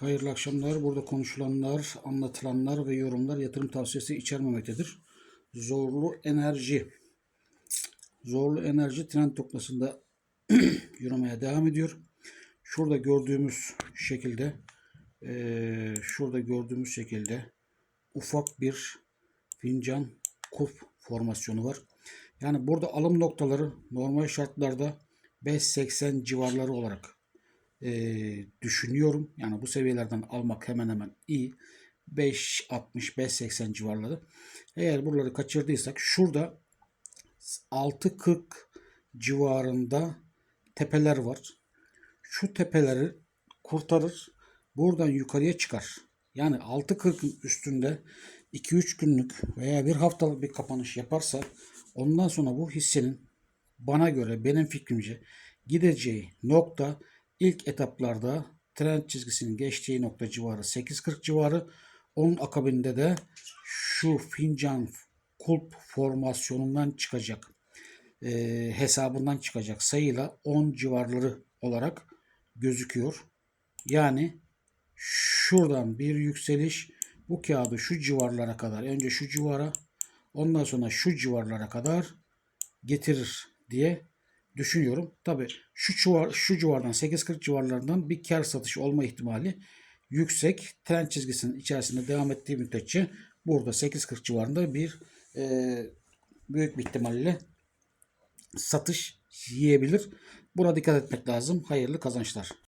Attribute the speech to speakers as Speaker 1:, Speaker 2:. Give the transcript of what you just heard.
Speaker 1: Hayırlı akşamlar. Burada konuşulanlar, anlatılanlar ve yorumlar yatırım tavsiyesi içermemektedir. Zorlu enerji. Zorlu enerji trend noktasında yürümeye devam ediyor. Şurada gördüğümüz şekilde eee, şurada gördüğümüz şekilde ufak bir fincan kulp formasyonu var. Yani burada alım noktaları normal şartlarda 5.80 civarları olarak eee, düşünüyorum. Yani bu seviyelerden almak hemen hemen iyi. 5.60 5.80 civarları. Eğer buraları kaçırdıysak şurada 6.40 civarında tepeler var. Şu tepeleri kurtarır. Buradan yukarıya çıkar. Yani 6.40'ın üstünde 2-3 günlük veya bir haftalık bir kapanış yaparsa ondan sonra bu hissenin bana göre benim fikrimce gideceği nokta ilk etaplarda trend çizgisinin geçtiği nokta civarı 8.40 civarı. Onun akabinde de şu fincan kulp formasyonundan çıkacak e, hesabından çıkacak sayıyla 10 civarları olarak gözüküyor. Yani şuradan bir yükseliş bu kağıdı şu civarlara kadar önce şu civara ondan sonra şu civarlara kadar getirir diye düşünüyorum. Tabi şu civar, şu civardan 8.40 civarlarından bir kar satış olma ihtimali yüksek. Trend çizgisinin içerisinde devam ettiği müddetçe burada 8.40 civarında bir e, büyük bir ihtimalle satış yiyebilir. Buna dikkat etmek lazım. Hayırlı kazançlar.